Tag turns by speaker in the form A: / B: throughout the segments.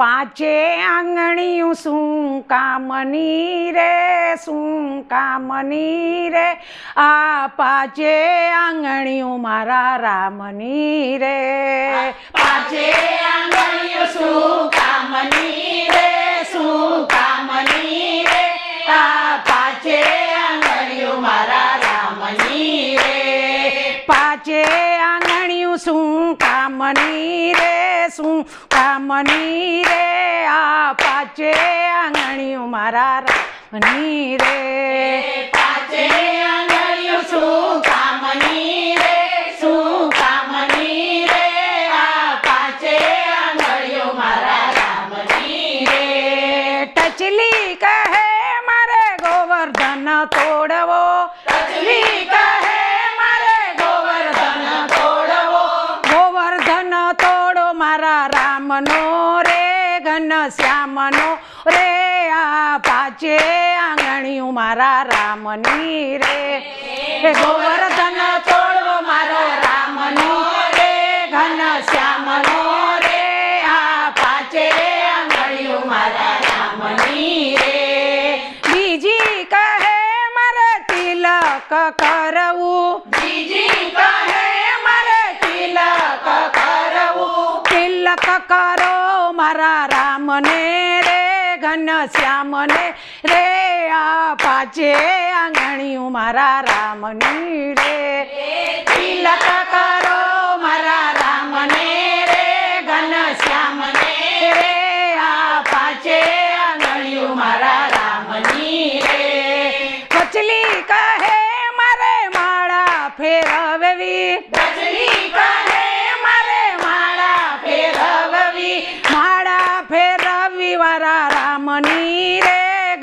A: પાંચે આંગણીયું શું કામની રે? શું કામની રે? આ પાંચે આંગણીયું મારા રામની રે.
B: પાંચે આંગણીયું શું કામની કામની રે આ પાંચે આંગણિયું મારા રામની રે
A: પાચે આંગણિયું શું કામની રે શું કામની રે આ પાચે આંગણિયું મારા રામની રે ટચલી કહે મારે ગોવર્ધન તોડવો.
B: ટચલી કહે મારે ગોવર્ધન તોડવો
A: ગોવર્ધન તોડો રામનો રે, ઘન શ્યામનો રે, આ પાચે આંગણીયું મારા રામની રે. ગોવર્ધન, તોડવો મારો રામનો રે, ઘન શ્યામનો રે, આ પાચે
B: આંગણિયું મારા રામની રે.
A: બીજી કહે, મારે તિલક કરવું.
B: બીજી કહે મારે તિલક કરવું
A: તિલક કરો રામને રે, ઘન શ્યામને રે, આ પાંચે આંગણીયું મારા રામની રે.
B: તિલક કરો મારા રામને રે, ઘન શ્યામને રે, આ પાંચે આંગળીઓ મારા રામની રે.
A: કચલી કહે મારે માળા ફેરવવી.
B: ગજરી કહે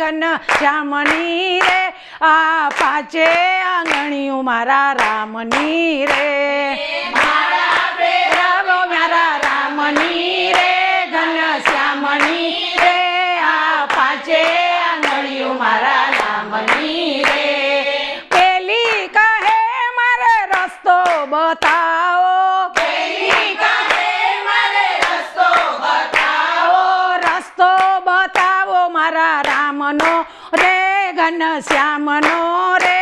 A: ઘન શ્યામની રે આ પાંચે આંગણીયું મારા રામની રે. મારા રામની રે ઘન શ્યામની રે
B: આ પાંચે આંગળીઓ મારા રામની રે
A: પેલી કહે મારે રસ્તો બતાવો
B: પેલી કહે મારે રસ્તો બતાવો
A: રસ્તો બતાવો મારા રામનો રે, ઘન શ્યામનો રે,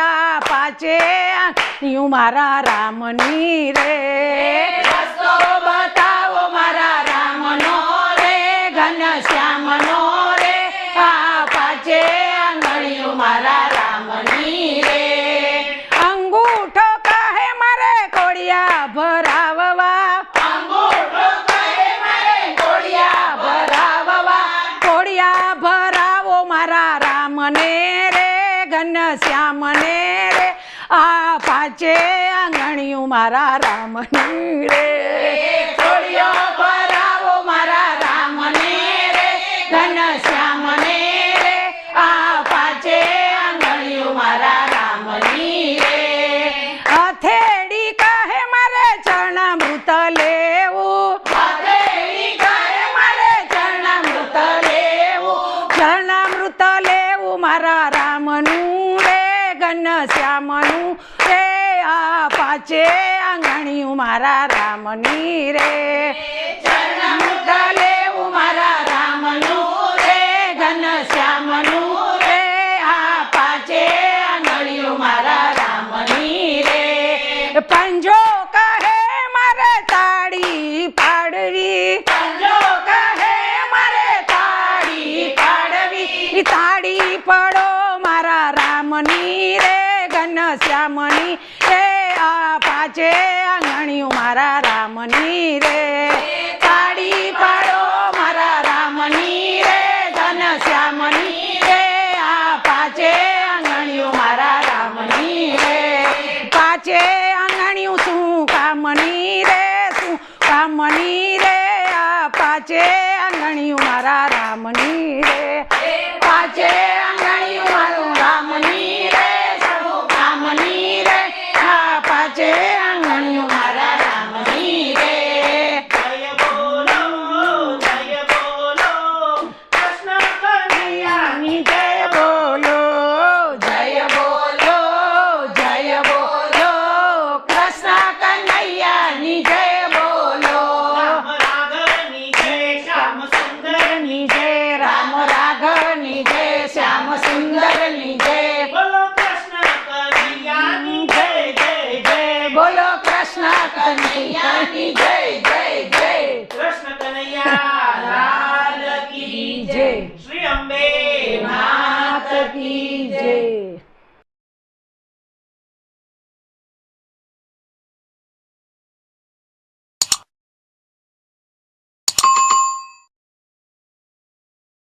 A: આ પાચે આંગણીયું મારા રામની રે.
B: બતાવો મારા રામનો રે, ઘન શ્યામનો રે, આ પાચે આંગળીઓ મારા
A: ઘન શ્યામને રે. આ પાંચે આંગણિયું મારા રામની રે.
B: કોળિયો શ્યામનું રે આ પાંચે
A: આંગણીયું મારા રામની રે.
B: ચરણ લેવું મારા રામનું રે. ઘન શ્યામનું રામની રે
C: કનૈયાની
A: જય
B: જય જય. કૃષ્ણ
C: કનૈયા લાલ કી
B: જય.
C: શ્રી અંબે
B: માત કી જય.